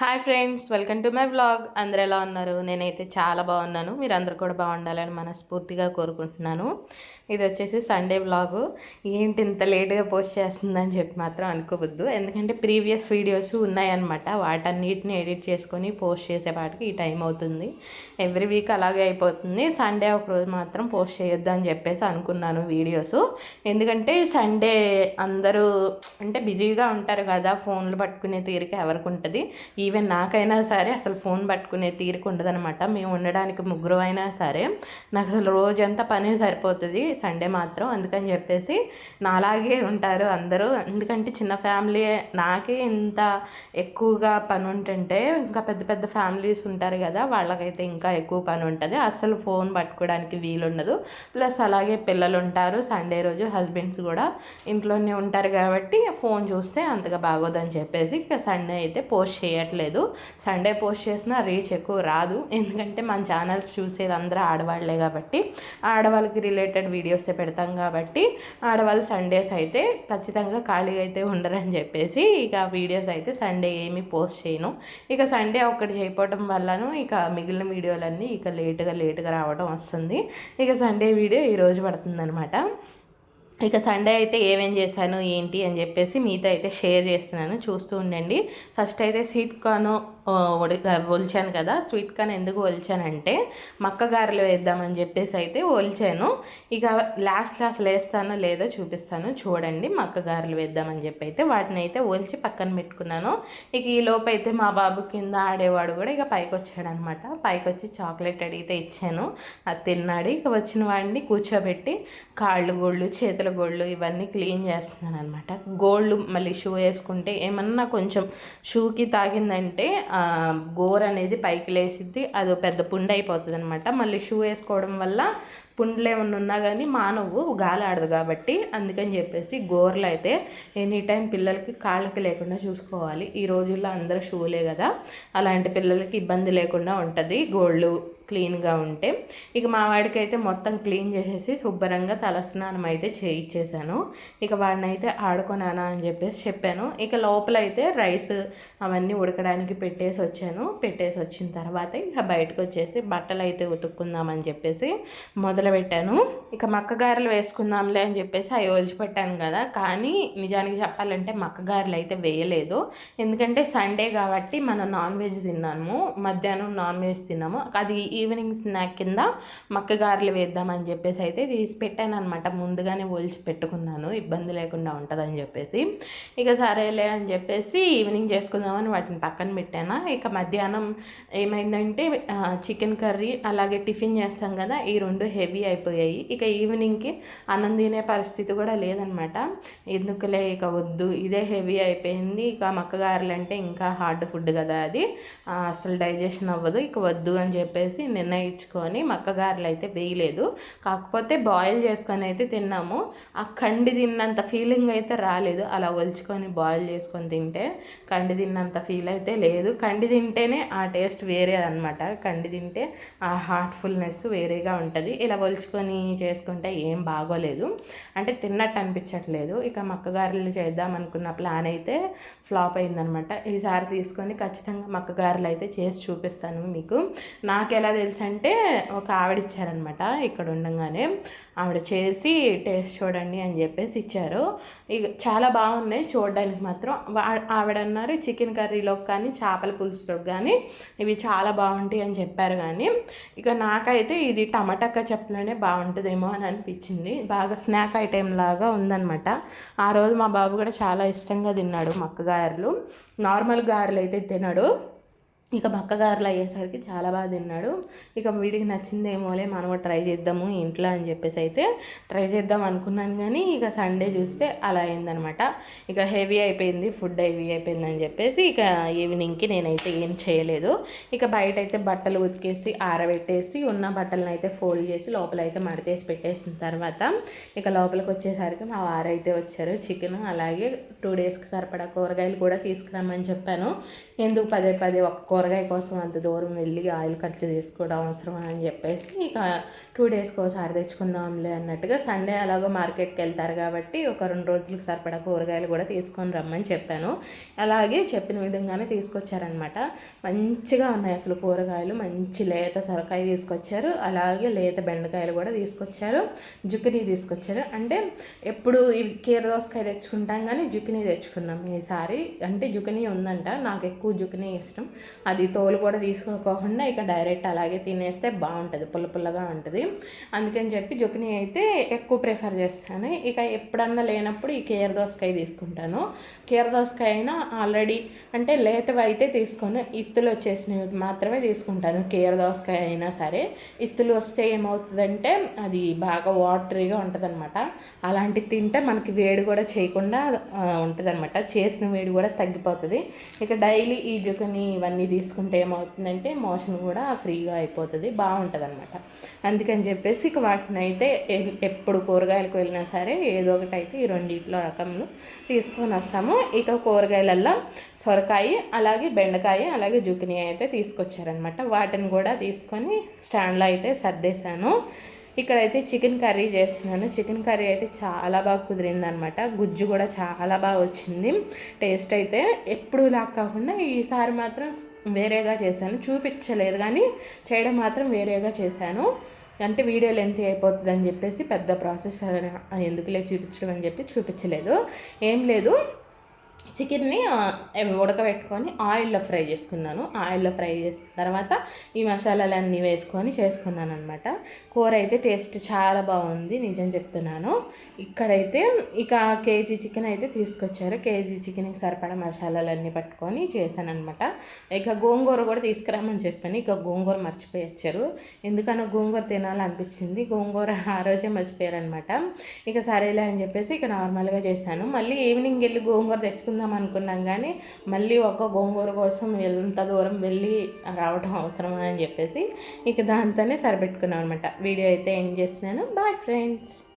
Hi friends welcome to my blog. అందరు ఎలా ఉన్నారు? నేనైతే చాలా బాగున్నాను. మీరు అందరు కూడా బాగుండాలని మనస్ఫూర్తిగా కోరుకుంటున్నాను. ఇది వచ్చేసి సండే బ్లాగ్ ఏంటి ఇంత లేట్గా పోస్ట్ చేస్తుందని చెప్పి మాత్రం అనుకోవద్దు. ఎందుకంటే ప్రీవియస్ వీడియోస్ ఉన్నాయన్నమాట. వాటన్నిటిని ఎడిట్ చేసుకొని పోస్ట్ చేసేపాటికి ఈ టైం అవుతుంది. ఎవ్రీ వీక్ అలాగే అయిపోతుంది. సండే ఒక రోజు మాత్రం పోస్ట్ చేయొద్దు అని చెప్పేసి అనుకున్నాను వీడియోస్. ఎందుకంటే సండే అందరూ అంటే బిజీగా ఉంటారు కదా ఫోన్లు పట్టుకునే తీరిక ఎవరికి ఉంటుంది? ఈవెన్ నాకైనా సరే అసలు ఫోన్ పట్టుకునే తీరిక ఉండదనమాట మేము ఉండడానికి ముగ్గురు అయినా సరే నాకు అసలు రోజంతా పనే సరిపోతుంది సండే మాత్రం. అందుకని చెప్పేసి నాలాగే ఉంటారు అందరూ. ఎందుకంటే చిన్న ఫ్యామిలీ నాకే ఇంత ఎక్కువగా పని ఉంటుంటే ఇంకా పెద్ద పెద్ద ఫ్యామిలీస్ ఉంటారు కదా వాళ్ళకైతే ఇంకా ఎక్కువ పని ఉంటుంది. అస్సలు ఫోన్ పట్టుకోవడానికి వీలుండదు. ప్లస్ అలాగే పిల్లలు ఉంటారు. సండే రోజు హస్బెండ్స్ కూడా ఇంట్లోనే ఉంటారు కాబట్టి ఫోన్ చూస్తే అంతగా బాగోదని చెప్పేసి ఇక సండే అయితే పోస్ట్ చేయట్లేదు. సండే పోస్ట్ చేసినా రీచ్ ఎక్కువ రాదు. ఎందుకంటే మన ఛానల్స్ చూసేది అందరూ ఆడవాళ్ళే కాబట్టి ఆడవాళ్ళకి రిలేటెడ్ వీడియోసే పెడతాం కాబట్టి ఆడవాళ్ళు సండేస్ అయితే ఖచ్చితంగా ఖాళీగా అయితే ఉండరని చెప్పేసి ఇక వీడియోస్ అయితే సండే ఏమీ పోస్ట్ చేయను. ఇక సండే ఒక్కటి చేయకపోవడం వల్లను ఇక మిగిలిన వీడియోలన్నీ ఇక లేటుగా లేటుగా రావడం వస్తుంది. ఇక సండే వీడియో ఈరోజు పడుతుందనమాట ఇక సండే అయితే ఏమేం చేశాను ఏంటి అని చెప్పేసి మీతో అయితే షేర్ చేస్తున్నాను. చూస్తూ ఉండండి. ఫస్ట్ అయితే స్వీట్ కార్న్ ఒలిచాను కదా స్వీట్ కార్న్ ఎందుకు ఒలిచానంటే మక్క గారెలు వేద్దామని చెప్పేసి అయితే ఒలిచాను. ఇక లాస్ట్ క్లాస్ వేస్తానో లేదో చూపిస్తాను. చూడండి మక్క గారెలు వేద్దామని చెప్పి అయితే వాటిని అయితే ఒలిచి పక్కన పెట్టుకున్నాను. ఇక ఈ లోపు అయితే మా బాబు కింద ఆడేవాడు కూడా ఇక పైకి వచ్చాడనమాట. పైకి వచ్చి చాక్లెట్ అడిగితే ఇచ్చాను. అది తిన్నాడు. ఇక వచ్చిన వాడిని కూర్చోబెట్టి కాళ్ళు గోళ్ళు చేతుల గోళ్ళు ఇవన్నీ క్లీన్ చేస్తున్నాను అనమాట గోళ్ళు మళ్ళీ షూ వేసుకుంటే ఏమన్నా కొంచెం షూకి తాగిందంటే గోర్ అనేది పైకి లేసిద్ది అది పెద్ద పుండు అయిపోతుంది అనమాట మళ్ళీ షూ వేసుకోవడం వల్ల పుండ్లు ఏమన్నా ఉన్నా కానీ మానవు గాలి ఆడదు కాబట్టి అందుకని చెప్పేసి గోర్లు అయితే ఎనీ టైం పిల్లలకి కాళ్ళకి లేకుండా చూసుకోవాలి. ఈ రోజుల్లో అందరూ షూలే కదా అలాంటి పిల్లలకి ఇబ్బంది లేకుండా ఉంటుంది గోళ్ళు. క్లీన్గా ఉంటే ఇక మా వాడికి అయితే మొత్తం క్లీన్ చేసేసి శుభ్రంగా తలస్నానం అయితే చేయించేశాను ఇక వాడిని అయితే ఆడుకున్నానా అని చెప్పేసి చెప్పాను. ఇక లోపల అయితే రైస్ అవన్నీ ఉడకడానికి పెట్టేసి వచ్చాను. పెట్టేసి వచ్చిన తర్వాత ఇక బయటకు వచ్చేసి బట్టలు అయితే ఉతుక్కుందామని చెప్పేసి మొదలుపెట్టాను. ఇక మక్క గారెలు వేసుకుందాంలే అని చెప్పేసి అవి ఒలిచిపెట్టాను కదా. కానీ నిజానికి చెప్పాలంటే మక్క గారెలు అయితే వేయలేదు. ఎందుకంటే సండే కాబట్టి మనం నాన్ వెజ్ తిన్నాము. మధ్యాహ్నం నాన్ వెజ్ తిన్నాము. అది ఈవినింగ్ స్నాక్ కింద మక్క గారెలు వేద్దామని చెప్పేసి అయితే తీసి పెట్టాను అనమాట ముందుగానే ఒలిచి పెట్టుకున్నాను. ఇబ్బంది లేకుండా ఉంటుందని చెప్పేసి. ఇక సరేలే అని చెప్పేసి ఈవినింగ్ చేసుకుందామని వాటిని పక్కన పెట్టాను. ఇక మధ్యాహ్నం ఏమైందంటే చికెన్ కర్రీ అలాగే టిఫిన్ చేస్తాం కదా ఈ రెండు హెవీ అయిపోయాయి. ఇక ఈవినింగ్కి అన్నం తినే పరిస్థితి కూడా లేదనమాట ఎందుకులే ఇక వద్దు ఇదే హెవీ అయిపోయింది. ఇక మక్కగారెలు అంటే ఇంకా హార్డ్ ఫుడ్ కదా అది. అసలు డైజెషన్ అవ్వదు. ఇక వద్దు అని చెప్పేసి నిర్ణయించుకొని మక్కగారెలు అయితే వేయలేదు. కాకపోతే బాయిల్ చేసుకొని అయితే తిన్నాము. ఆ కండి తిన్నంత ఫీలింగ్ అయితే రాలేదు. అలా ఒలుచుకొని బాయిల్ చేసుకొని తింటే కండి తిన్నంత ఫీల్ అయితే లేదు. కండి తింటేనే ఆ టేస్ట్ వేరే అనమాట కండి తింటే ఆ హార్ట్ఫుల్నెస్ వేరేగా ఉంటుంది. ఇలా ఒలుచుకొని చేసుకుంటే ఏం బాగోలేదు. అంటే తిన్నట్టు అనిపించట్లేదు. ఇక మక్కగారెలు చేద్దాం అనుకున్న ప్లాన్ అయితే ఫ్లాప్ అయిందనమాట ఈసారి తీసుకొని ఖచ్చితంగా మక్కగారెలు అయితే చేసి చూపిస్తాను మీకు. నాకు ఎలా తెలుసు అంటే ఒక ఆవిడ ఇచ్చారనమాట ఇక్కడ ఉండగానే. ఆవిడ చేసి టేస్ట్ చూడండి అని చెప్పేసి ఇచ్చారు. ఇక చాలా బాగున్నాయి చూడడానికి మాత్రం. ఆవిడ అన్నారు చికెన్ కర్రీలోకి కానీ చేపల పులుసులోకి కానీ ఇవి చాలా బాగుంటాయి అని చెప్పారు కానీ ఇక నాకైతే ఇది టమాటా చెప్పలోనే బాగుంటుందేమో అని అనిపించింది. బాగా స్నాక్ ఐటెం లాగా ఉందనమాట. ఆ రోజు మా బాబు కూడా చాలా ఇష్టంగా తిన్నాడు మక్క గారెలు. నార్మల్ గారెలు అయితే తినడు. ఇక బక్కగారులు అయ్యేసరికి చాలా బాగా తిన్నాడు. ఇక వీడికి నచ్చిందేమోలే మనం ట్రై చేద్దాము ఇంట్లో అని చెప్పేసి అయితే ట్రై చేద్దాం అనుకున్నాను కానీ ఇక సండే చూస్తే అలా అయిందనమాట. ఇక హెవీ అయిపోయింది ఫుడ్ హెవీ అయిపోయింది అని చెప్పేసి ఇక ఈవినింగ్కి నేనైతే ఏం చేయలేదు. ఇక బయట అయితే బట్టలు ఉతికేసి ఆరబెట్టేసి ఉన్న బట్టలను అయితే ఫోల్డ్ చేసి లోపల అయితే మడతేసి పెట్టేసిన తర్వాత ఇక లోపలికి వచ్చేసరికి మా వారైతే వచ్చారు. చికెన్ అలాగే టూ డేస్కి సరిపడా కూరగాయలు కూడా తీసుకురామని చెప్పాను. ఎందుకు పదే పదే ఒక్క కూరగాయ కోసం అంత దూరం వెళ్ళి ఆయిల్ ఖర్చు చేసుకోవడం అవసరం అని చెప్పేసి ఇక టూ డేస్కి ఒకసారి తెచ్చుకుందాంలే అన్నట్టుగా సండే అలాగో మార్కెట్కి వెళ్తారు కాబట్టి ఒక రెండు రోజులకు సరిపడా కూరగాయలు కూడా తీసుకొని రమ్మని చెప్పాను. అలాగే చెప్పిన విధంగానే తీసుకొచ్చారనమాట మంచిగా ఉన్నాయి అసలు కూరగాయలు. మంచి లేత సొరకాయ తీసుకొచ్చారు. అలాగే లేత బెండకాయలు కూడా తీసుకొచ్చారు. జుకినీ తీసుకొచ్చారు. అంటే ఎప్పుడు ఇవి కీర దోసకాయ తెచ్చుకుంటాం కానీ జుకినీ తెచ్చుకున్నాం ఈసారి. అంటే జుకినీ ఉందంట. నాకు ఎక్కువ జుకినీ ఇష్టం. అది తోలు కూడా తీసుకోకుండా ఇక డైరెక్ట్ అలాగే తినేస్తే బాగుంటుంది పుల్ల పుల్లగా ఉంటుంది. అందుకని చెప్పి జుక్ని అయితే ఎక్కువ ప్రిఫర్ చేస్తాను. ఇక ఎప్పుడన్నా లేనప్పుడు ఈ కీర దోసకాయ తీసుకుంటాను. కీర దోసకాయ అయినా ఆల్రెడీ అంటే లేతవి అయితే తీసుకొని ఇత్తులు వచ్చేసినవి మాత్రమే తీసుకుంటాను. కీర దోసకాయ అయినా సరే ఇత్తులు వస్తే ఏమవుతుందంటే అది బాగా వాటరీగా ఉంటుందన్నమాట. అలాంటివి అలాంటి తింటే మనకి వేడి కూడా చేయకుండా ఉంటుందన్నమాట. చేసిన వేడి కూడా తగ్గిపోతుంది. ఇక డైలీ ఈ జుకని ఇవన్నీ తీసుకుంటే ఏమవుతుందంటే మోషన్ కూడా ఫ్రీగా అయిపోతుంది బాగుంటుంది అనమాట అందుకని చెప్పేసి ఇక వాటిని అయితే ఎప్పుడు కూరగాయలకు వెళ్ళినా సరే ఏదో ఒకటి అయితే ఈ రెండింటిలో రకములు తీసుకొని వస్తాము. ఇక కూరగాయలల్లో సొరకాయ అలాగే బెండకాయ అలాగే జుకినీ అయితే తీసుకొచ్చారనమాట వాటిని కూడా తీసుకొని స్టాండ్లో అయితే సర్దేశాను. ఇక్కడైతే చికెన్ కర్రీ చేస్తున్నాను. చికెన్ కర్రీ అయితే చాలా బాగా కుదిరింది అనమాట గుజ్జు కూడా చాలా బాగా వచ్చింది. టేస్ట్ అయితే ఎప్పుడు ఇలా కాకుండా ఈసారి మాత్రం వేరేగా చేశాను. చూపించలేదు కానీ చేయడం మాత్రం వేరేగా చేశాను. అంటే వీడియో లెంత్ అయిపోతుంది అని చెప్పేసి పెద్ద ప్రాసెస్ ఎందుకులే చూపించడం అని చెప్పి చూపించలేదు. ఏం లేదు. చికెన్ని ఉడకబెట్టుకొని ఆయిల్లో ఫ్రై చేసుకున్నాను. ఆయిల్లో ఫ్రై చేసిన తర్వాత ఈ మసాలాలన్నీ వేసుకొని చేసుకున్నాను అనమాట కూర అయితే టేస్ట్ చాలా బాగుంది నిజం చెప్తున్నాను. ఇక్కడైతే ఇక కేజీ చికెన్ అయితే తీసుకొచ్చారు. కేజీ చికెన్కి సరిపడా మసాలాలన్నీ పట్టుకొని చేశాను అనమాట ఇక గోంగూర కూడా తీసుకురామని చెప్పాను. ఇక గోంగూర మర్చిపోయి వచ్చారు ఎందుకన్నా గోంగూర తినాలనిపించింది. గోంగూర ఆ రోజే మర్చిపోయారనమాట ఇక సరేలే అని చెప్పేసి ఇక నార్మల్గా చేశాను. మళ్ళీ ఈవినింగ్ వెళ్ళి గోంగూర తెచ్చుకుందాం చేసుకుందాం అనుకున్నాం కానీ మళ్ళీ ఒక గోంగూర కోసం ఎంత దూరం వెళ్ళి రావడం అవసరమా అని చెప్పేసి ఇక దాంతోనే సరిపెట్టుకున్నాం అనమాట వీడియో అయితే ఎండ్ చేస్తున్నాను. Bye friends